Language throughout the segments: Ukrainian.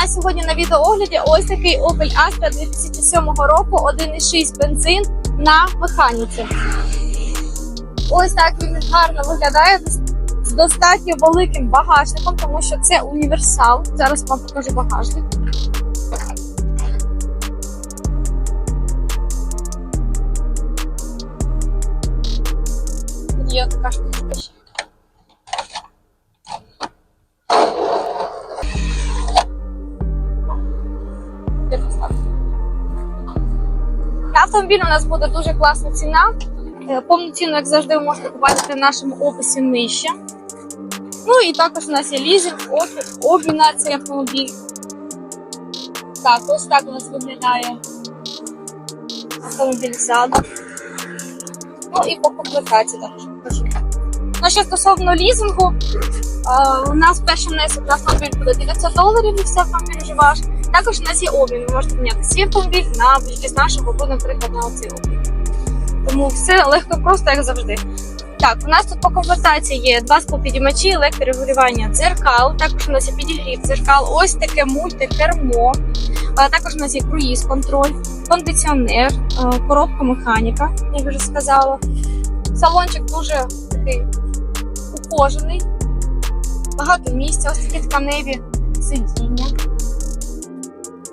На сьогодні на відеоогляді ось такий Opel Astra 2007 року, 1,6 бензин на механіці. Ось так він гарно виглядає з достатньо великим багажником, тому що це універсал. Зараз вам покажу багажник. Є така штучка На автомобіль у нас буде дуже класна ціна. Е, Повну ціну, як завжди, ви можете побачити в нашому описі нижче. Ну і також у нас є лізинг, обмін на цей автомобіль. Так, ось так у нас виглядає автомобіль ззаду. Ну і по комплектації також покажу. Ну, що стосовно лізингу, е, у нас перший внесок на автомобіль буде 900 доларів, і все автомобіль вже ваш. Також у нас є обмін. Ви можете міняти свій автомобіль на будь-який з нашого, або, наприклад, на оцей обмін. Тому все легко просто, як завжди. Так, у нас тут по комплектації є два склопідіймачі, електрорегулювання дзеркал. Також у нас є підігрів дзеркал, ось таке мультикермо. А також у нас є круїз контроль, кондиціонер, е, коробка механіка, як вже сказала. Салончик дуже такий ухожений, багато місця, ось такі тканеві сидіння.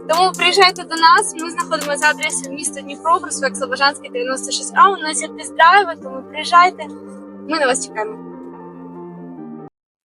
Тому приїжджайте до нас. Ми знаходимося за адресою міста Дніпро, проспект Слобожанський, 96А. У нас є тест-драйви, тому приїжджайте. Ми на вас чекаємо.